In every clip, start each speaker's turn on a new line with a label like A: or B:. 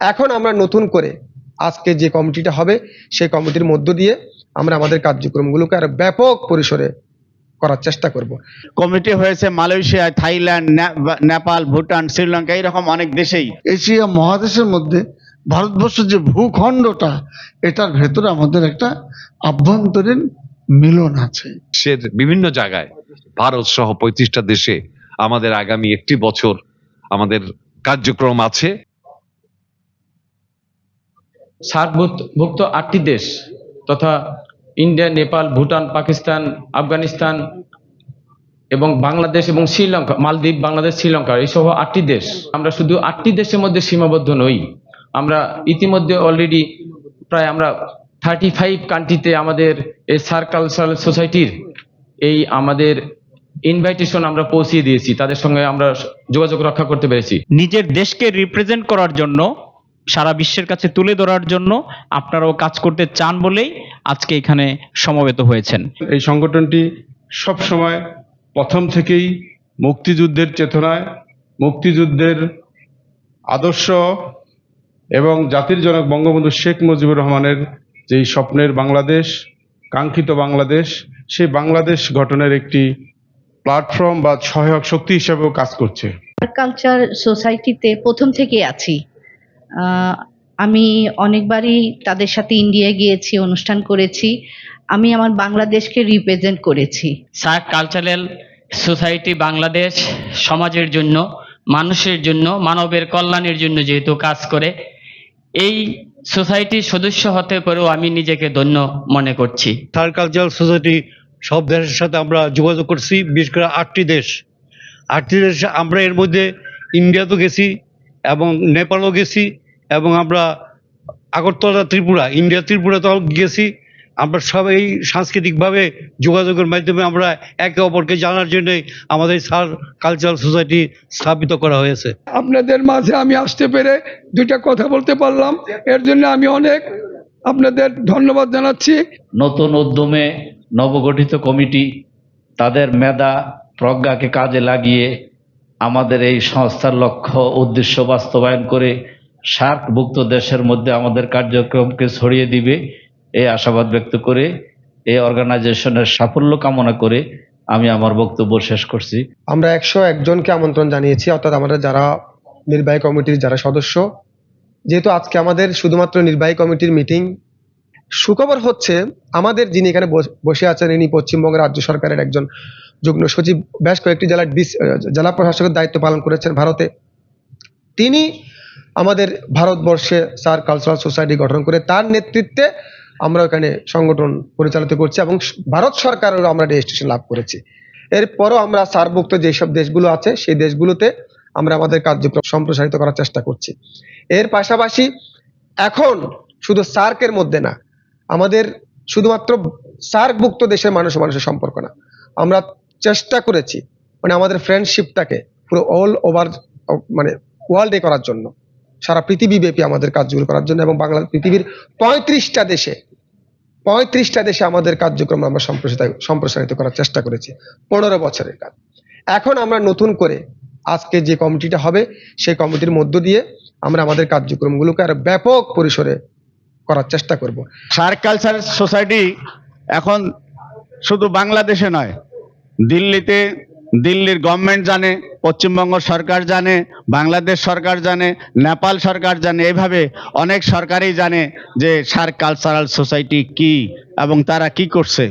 A: এখন আমরা নতুন করে আজকে যে কমিটিটা হবে সেই কমিটির মধ্য দিয়ে আমরা আমাদের কার্যক্রমগুলোকে আরও ব্যাপক পরিসরে করার চেষ্টা করব।
B: কমিটি হয়েছে মালয়েশিয়া থাইল্যান্ড নেপাল ভুটান শ্রীলঙ্কা এইরকম অনেক দেশেই।
C: এশিয়া মহাদেশের মধ্যে ভারতবর্ষের যে ভূখণ্ডটা এটার ভেতরে আমাদের একটা আভ্যন্তরীণ মিলন আছে।
D: সে বিভিন্ন জায়গায় ভারত সহ পঁয়ত্রিশটা দেশে আমাদের আগামী একটি বছর আমাদের কার্যক্রম আছে।
E: সার্কভুক্ত আটটি দেশ তথা ইন্ডিয়া, নেপাল, ভুটান, পাকিস্তান, আফগানিস্তান এবং বাংলাদেশ এবং শ্রীলঙ্কা, মালদ্বীপ, বাংলাদেশ, শ্রীলঙ্কা, এইসহ আটটি দেশ। আমরা শুধু আটটি দেশের মধ্যে সীমাবদ্ধ নই। আমরা ইতিমধ্যে অলরেডি প্রায় আমরা থার্টি ফাইভ কান্ট্রিতে আমাদের এই সার্ক কালচারাল সোসাইটির এই আমাদের ইনভাইটেশন আমরা পৌঁছিয়ে দিয়েছি। তাদের সঙ্গে আমরা যোগাযোগ রক্ষা করতে পেরেছি।
B: নিজের দেশকে রিপ্রেজেন্ট করার জন্য সারা বিশ্বের কাছে তুলে ধরার জন্য আপনারাও কাজ করতে চান বলেই আজকে এখানে সমবেত হয়েছেন।
F: এই সংগঠনটি সবসময় প্রথম থেকেই মুক্তিযুদ্ধের চেতনায় মুক্তিযুদ্ধের আদর্শ এবং জাতির জনক বঙ্গবন্ধু শেখ মুজিবুর রহমানের যেই স্বপ্নের বাংলাদেশ কাঙ্ক্ষিত বাংলাদেশ সেই বাংলাদেশ গঠনের একটি প্ল্যাটফর্ম বা সহায়ক শক্তি হিসেবেও কাজ করছে।
G: কালচার সোসাইটিতে প্রথম থেকে আছি। আমি অনেকবারই তাদের সাথে ইন্ডিয়া গিয়েছি অনুষ্ঠান করেছি। আমি আমার বাংলাদেশকে রিপ্রেজেন্ট করেছি।
H: সার্ক কালচারাল সোসাইটি বাংলাদেশ সমাজের জন্য মানুষের জন্য মানবের কল্যাণের জন্য যেহেতু কাজ করে এই সোসাইটির সদস্য হতে পেরেও আমি নিজেকে ধন্য মনে করছি।
I: থার্ড কালচারাল সোসাইটি সব দেশের সাথে আমরা যোগাযোগ করছি বিশেষ করে আটটি দেশ। আটটি দেশ আমরা এর মধ্যে ইন্ডিয়াতেও গেছি এবং নেপালও গেছি এবং আমরা আগরতলা ত্রিপুরা ইন্ডিয়া ত্রিপুরাতেও গেছি। আমরা সবাই সাংস্কৃতিকভাবে যোগাযোগের মাধ্যমে আমরা একে অপরকে জানার জন্যই আমাদের সার কালচারাল সোসাইটি স্থাপিত করা হয়েছে।
J: আপনাদের মাঝে আমি আসতে পেরে দুইটা কথা বলতে পারলাম। এর জন্য আমি অনেক আপনাদের ধন্যবাদ জানাচ্ছি।
K: নতুন উদ্যমে নবগঠিত কমিটি তাদের মেধা প্রজ্ঞাকে কাজে লাগিয়ে আমাদের এই সংস্থার লক্ষ্য উদ্দেশ্য বাস্তবায়ন করে সার্কভুক্ত দেশের মধ্যে আমাদের কার্যক্রমকে ছড়িয়ে দিবে এই আশাবাদ ব্যক্ত করে এই অর্গানাইজেশনের সাফল্য কামনা করে আমি আমার বক্তব্য শেষ করছি।
A: আমরা একশো একজনকে আমন্ত্রণ জানিয়েছি, অর্থাৎ আমাদের যারা নির্বাহী কমিটির যারা সদস্য, যেহেতু আজকে আমাদের শুধুমাত্র নির্বাহী কমিটির মিটিং সুখবর হচ্ছে, আমাদের যিনি এখানে বসে আছেন, ইনি পশ্চিমবঙ্গ রাজ্য সরকারের একজন যুগ্ম সচিব, বেশ কয়েকটি জেলার ডিস জেলা প্রশাসকের দায়িত্ব পালন করেছেন ভারতে। তিনি আমাদের ভারতবর্ষে সার কালচারাল সোসাইটি গঠন করে তার নেতৃত্বে আমরা এখানে সংগঠন পরিচালিত করছি এবং ভারত সরকারেরও আমরা রেজিস্ট্রেশন লাভ করেছি। এরপরও আমরা সারভুক্ত যেসব দেশগুলো আছে, সেই দেশগুলোতে আমরা আমাদের কার্যক্রম সম্প্রসারিত করার চেষ্টা করছি। এর পাশাপাশি এখন শুধু সার্কের মধ্যে না আমাদের শুধুমাত্র সার্কভুক্ত দেশের মানুষ মানুষের সম্পর্ক না। আমরা চেষ্টা করেছি মানে আমাদের ফ্রেন্ডশিপটাকে পুরো অল ওভার মানে ওয়ার্ল্ডে করার জন্য, সারা পৃথিবীব্যাপী আমাদের কাজগুলো করার জন্য এবং বাংলা, পৃথিবীর পঁয়ত্রিশটা দেশে পঁয়ত্রিশটা দেশে আমাদের কার্যক্রম আমরা সম্প্রসারিত সম্প্রসারিত করার চেষ্টা করেছি পনেরো বছরের কাজ এখন আমরা নতুন করে আজকে যে কমিটিটা হবে, সেই কমিটির মধ্য দিয়ে আমরা আমাদের কার্যক্রমগুলোকে আরও ব্যাপক পরিসরে করার চেষ্টা করব।
B: সার্ক কালচার সোসাইটি এখন শুধু বাংলাদেশে নয়, দিল্লিতে, দিল্লির গভর্নমেন্ট জানে, পশ্চিমবঙ্গ সরকার জানে, বাংলাদেশ সরকার জানে, নেপাল সরকার জানে, এভাবে অনেক সরকারই জানে যে সার্ক কালচারাল সোসাইটি কি এবং তারা কি করছে।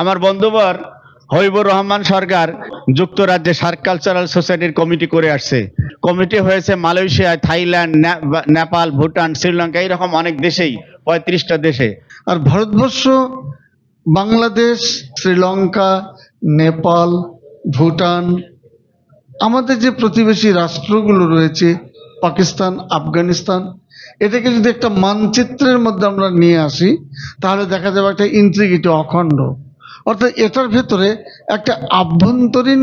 B: আমার বন্ধুবর হবিবুর রহমান সরকার যুক্তরাজ্যে সার্ক কালচারাল সোসাইটির কমিটি করে আসছে। কমিটি হয়েছে মালয়েশিয়া, থাইল্যান্ড নেপাল, ভুটান, শ্রীলঙ্কা, এইরকম অনেক দেশেই, পঁয়ত্রিশটা দেশে।
C: আর ভারতবর্ষ, বাংলাদেশ, শ্রীলঙ্কা, নেপাল, ভুটান, আমাদের যে প্রতিবেশী রাষ্ট্রগুলো রয়েছে, পাকিস্তান, আফগানিস্তান এটাকে যদি একটা মানচিত্রের মধ্যে আমরা নিয়ে আসি, তাহলে দেখা যাবে একটা ইন্ট্রিগিটি অখণ্ড। অর্থাৎ এটার ভেতরে একটা আভ্যন্তরীণ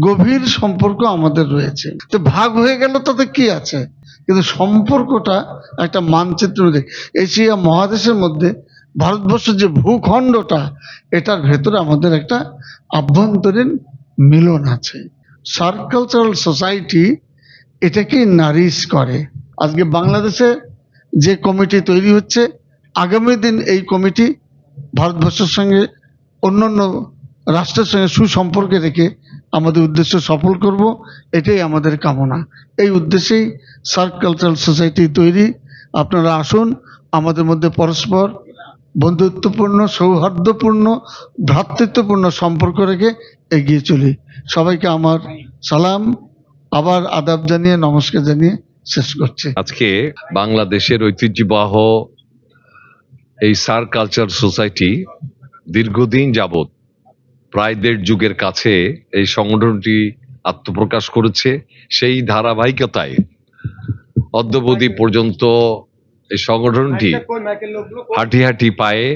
C: গভীর সম্পর্ক আমাদের রয়েছে। তো ভাগ হয়ে গেল তাতে কি আছে? কিন্তু সম্পর্কটা একটা মানচিত্র এশিয়া মহাদেশের মধ্যে ভারতবর্ষের যে ভূখণ্ডটা, এটার ভেতরে আমাদের একটা আভ্যন্তরীণ মিলন আছে। সার্কালচারাল সোসাইটি এটাকে নারিশ করে। আজকে বাংলাদেশে যে কমিটি তৈরি হচ্ছে, আগামী দিন এই কমিটি ভারতবর্ষের সঙ্গে অন্যান্য রাষ্ট্রের সঙ্গে সুসম্পর্কে রেখে আমাদের উদ্দেশ্য সফল করব, এটাই আমাদের কামনা। এই উদ্দেশ্যেই সার্ক কালচারাল সোসাইটি তৈরি। আপনারা আসুন, আমাদের মধ্যে পরস্পর বন্ধুত্বপূর্ণ, সৌহার্দ্যপূর্ণ, ভ্রাতৃত্বপূর্ণ সম্পর্ক রেখে এগিয়ে চলি। সবাইকে আমার সালাম। আবার আদাব জানিয়ে, নমস্কার জানিয়ে শেষ করছি।
D: আজকে বাংলাদেশের ঐতিহ্যবাহ এই সার কালচার সোসাইটি দীর্ঘদিন যাবৎ প্রায় দেড় যুগের কাছে এই সংগঠনটি আত্মপ্রকাশ করেছে সেই ধারাবাহিকতায় অদ্যবধি পর্যন্ত এই সংগঠনটি হাঁটি হাঁটি পায়ে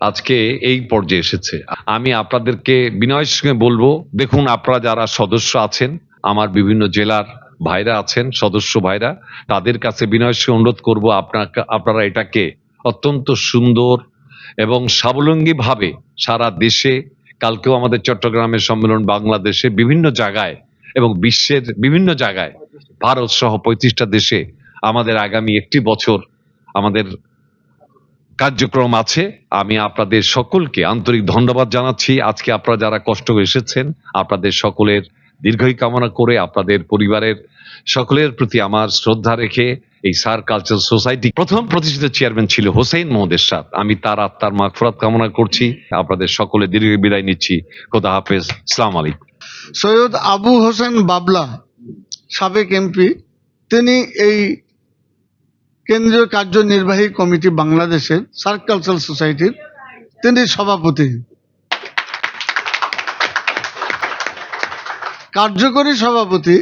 D: আজকে এই পর্যায়ে এসেছে। আমি আপনাদেরকে বিনয়ের সঙ্গে বলব দেখুন আপনারা যারা সদস্য আছেন আমার বিভিন্ন জেলার ভাইরা আছেন সদস্য ভাইরা তাদের কাছে বিনয়ের সঙ্গে অনুরোধ করব আপনাকে আপনারা এটাকে অত্যন্ত সুন্দর এবং স্বাবলম্বী ভাবে সারা দেশে, কালকেও আমাদের চট্টগ্রামের সম্মেলন বাংলাদেশে বিভিন্ন জায়গায় এবং বিশ্বের বিভিন্ন জায়গায় ভারত সহ পঁয়ত্রিশটা দেশে আমাদের আগামী একটি বছর আমাদের কার্যক্রম আছে। আমি আপনাদের সকলকে আন্তরিক ধন্যবাদ জানাচ্ছি। আজকে আপনারা যারা কষ্ট এসেছেন, আপনাদের সকলের দীর্ঘই কামনা করে, আপনাদের পরিবারের সকলের প্রতি আমার শ্রদ্ধা রেখে এই সার কালচার সোসাইটি প্রথম প্রতিষ্ঠিত চেয়ারম্যান ছিল হোসেন মোহাম্মদ এরশাদ। আমি তার আত্মার মাগফরাত কামনা করছি। আপনাদের সকলে দীর্ঘ বিদায় নিচ্ছি। খোদা হাফেজ। ইসলাম আলাইকুম।
C: সৈয়দ আবু হোসেন বাবলা, সাবেক এমপি, তিনি এই কেন্দ্রীয় কার্যনির্বাহী কমিটি বাংলাদেশের সার্ক কালচারাল সোসাইটির তিনি সভাপতি। কার্যকরী সভাপতি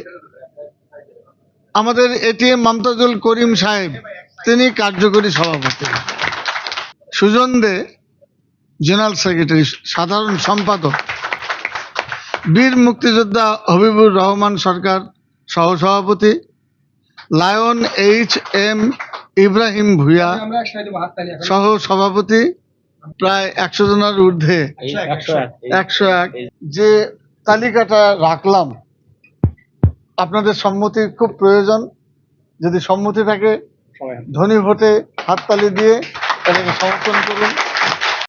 C: আমাদের এটিএম মামতাজুল করিম সাহেব তিনি কার্যকরী সভাপতি। সুজন দে জেনারেল সেক্রেটারি সাধারণ সম্পাদক। বীর মুক্তিযোদ্ধা হবিবুর রহমান সরকার সহসভাপতি। লায়ন এইচ এম ইব্রাহিম ভুয়া সহ সভাপতি প্রায় একশো জনের ঊর্ধ্বে। একশো এক। যে তালিকাটা রাখলাম আপনাদের সম্মতির খুব প্রয়োজন। যদি সম্মতি থাকে ধনী ভোটে হাততালি দিয়ে এটাকে সমর্থন করুন।